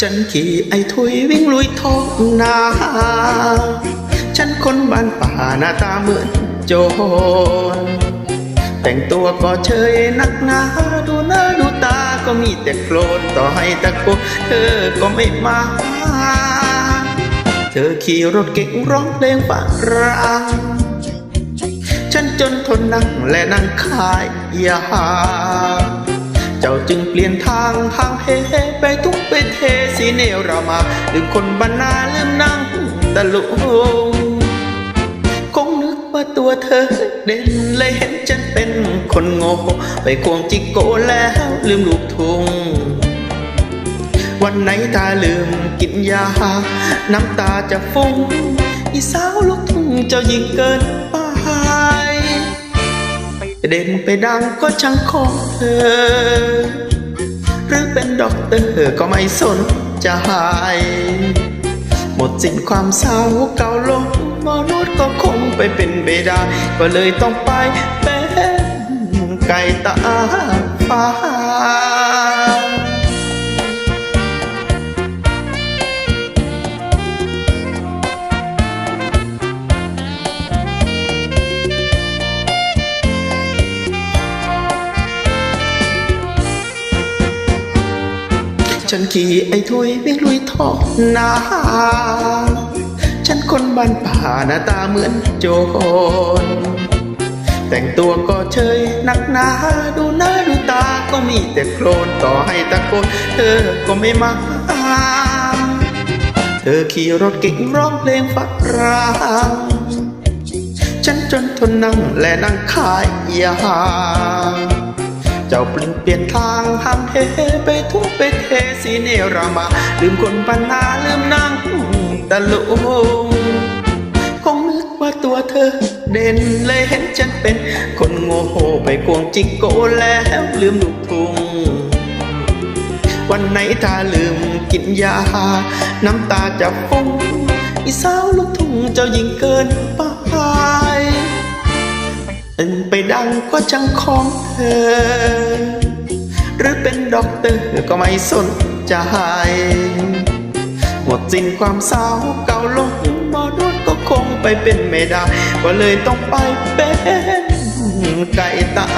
ฉันขี่ไอ้ทุยวิ่งลุยท้องนา ฉันคนบ้านป่าหน้าตาเหมือนโจร แต่งตัวก็เชยนักหนา ดูหน้าดูตาก็มีแต่โคลนต่อให้ตะโกนเธอก็ไม่มา เธอขี่รถเก่งร้องเพลงฝรั่งฉันจนทนนั่งและนั่งขายยา เจ้าจึงเปลี่ยนทางทางเฮไปทุกไปเทสีเนรามาหรือคนบ้านนาลืมนั่งตะลุงคงนึกว่าตัวเธอเด่นเลยเห็นฉันเป็นคนโง่ไปควงจิกโกแล้วลืมลูกทุ่งวันไหนตาลืมกินยา น้ำตาจะฟุ้งอีสาวลูกทุ่งเจ้ายิงเกินไป เด่นไปดังก็ช่างของเธอ หรือเป็นด็อกเตอร์ก็ไม่สนใจหมดสิ้นความเศร้าเก่าลงมนุษย์ก็คงไปเป็นเบดา ก็เลยต้องไปเป็นไก่ตาฟ้า ฉันขี่ไอ้ทุยวิ่งลุยท้องนาฉันคนบ้านป่าหน้าตาเหมือนโจรแต่งตัวก็เชยนักหนาดูหน้าดูตาก็มีแต่โคลนต่อให้ตะโกนเธอก็ไม่มา เธอขี่รถเก่งร้องเพลงฝรั่งฉันจนทนนั่งและนั่งขายยา เจ้าเปลี่ยนเปลี่ยนทางห้ามเทไปทุ่งไปเทสีเนรามา ลืมคนปัญหาลืมนั่งตะลุงคงนึกว่าตัวเธอ เด่นเลยเห็นฉันเป็น คนโง่โหไปกวงจิกโกแล้วลืมลูกทุ่งวันไหนถ้าลืมกินยา น้ำตาจะฟุ้งอีสาวลูกทุ่งเจ้ายิ่งเกินไป เป็นไปดังก็จังของเธอ หรือเป็นด็อกเตอร์ก็ไม่สนใจหมดสิ้นความเศร้าเก่าลงมอนุษย์ก็คงไปเป็นไม่ได้ก็เลยต้องไปเป็นไก่ตา